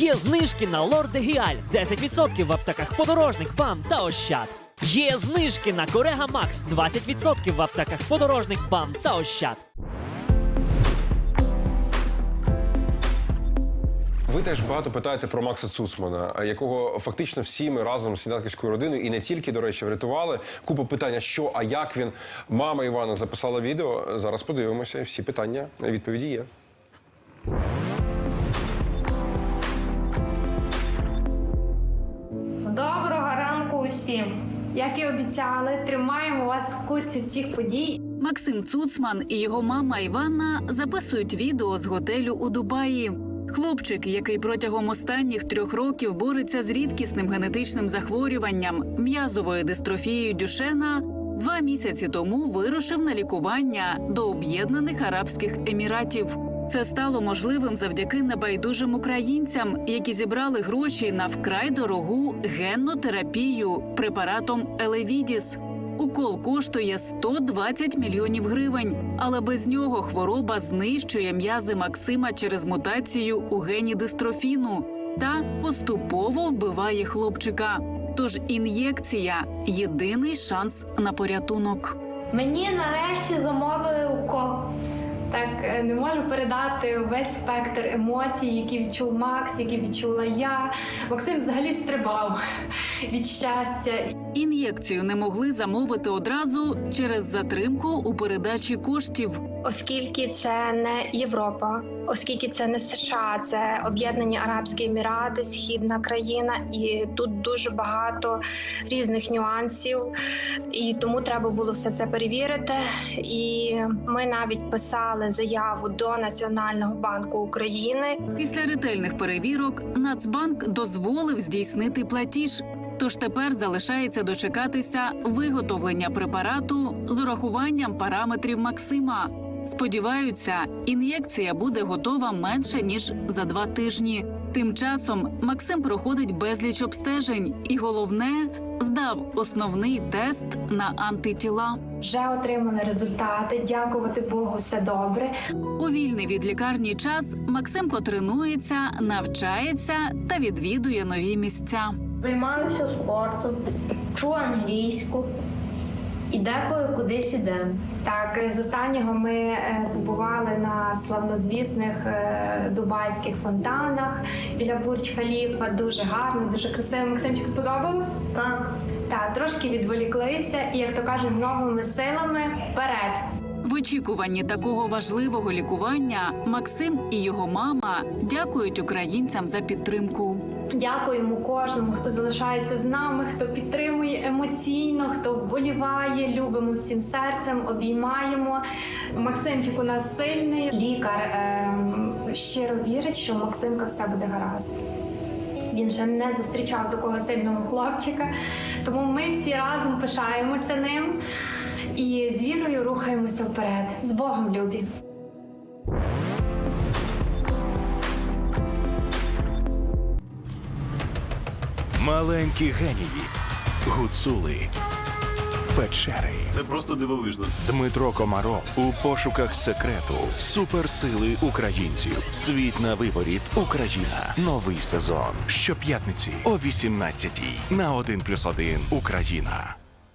Є знижки на Лорд Гіаль 10% в аптеках подорожник, БАМ та Ощад. Є знижки на Корега Макс 20% в аптеках подорожник, БАМ та Ощад. Ви теж багато питаєте про Макса Цусмана, якого фактично всі ми разом з сніданківською родиною і не тільки, до речі, врятували. Купа питання, що, а як він. Мама Івана записала відео. Зараз подивимося. Всі питання, відповіді є. Усім! Як і обіцяли, тримаємо вас в курсі всіх подій. Максим Цуцман і його мама Іванна записують відео з готелю у Дубаї. Хлопчик, який протягом останніх трьох років бореться з рідкісним генетичним захворюванням м'язовою дистрофією Дюшена, два місяці тому вирушив на лікування до Об'єднаних Арабських Еміратів. Це стало можливим завдяки небайдужим українцям, які зібрали гроші на вкрай дорогу генну терапію препаратом Елевідіс. Укол коштує 120 мільйонів гривень, але без нього хвороба знищує м'язи Максима через мутацію у гені дистрофіну та поступово вбиває хлопчика. Тож ін'єкція єдиний шанс на порятунок. Мені нарешті замовили укол. Так е, не можу передати весь спектр емоцій, які відчув Макс, які відчула я. Максим взагалі стрибав від щастя. Ін'єкцію не могли замовити одразу через затримку у передачі коштів. Оскільки це не Європа, оскільки це не США, це Об'єднані Арабські Емірати, східна країна, і тут дуже багато різних нюансів, і тому треба було все це перевірити. І ми навіть писали заяву до Національного банку України. Після ретельних перевірок Нацбанк дозволив здійснити платіж. Тож тепер залишається дочекатися виготовлення препарату з урахуванням параметрів Максима. Сподіваються, ін'єкція буде готова менше ніж за два тижні. Тим часом Максим проходить безліч обстежень, і головне здав основний тест на антитіла. Вже отримали результати. Дякувати Богу, все добре. У вільний від лікарні час Максимко тренується, навчається та відвідує нові місця. Займаюся спортом, вчу англійську і деколи кудись ідемо. Так, з останнього ми е, побували на славнозвісних е, дубайських фонтанах біля Бурдж Халіфа. Дуже гарно, дуже красиво. Максимчик сподобалось? Так, Так, трошки відволіклися, і як то кажуть, з новими силами вперед. В очікуванні такого важливого лікування Максим і його мама дякують українцям за підтримку. Дякуємо кожному, хто залишається з нами, хто підтримує емоційно, хто вболіває. Любимо всім серцем, обіймаємо. Максимчик у нас сильний. Лікар ем, щиро вірить, що Максимка все буде гаразд. Він ще не зустрічав такого сильного хлопчика, тому ми всі разом пишаємося ним і з вірою рухаємося вперед. З Богом, любі! Маленькі генії, гуцули, печери. Це просто дивовижно. Дмитро Комаров у пошуках секрету суперсили українців. Світ на виворіт. Україна. Новий сезон. Щоп'ятниці о 18-й на 1+,1 Україна.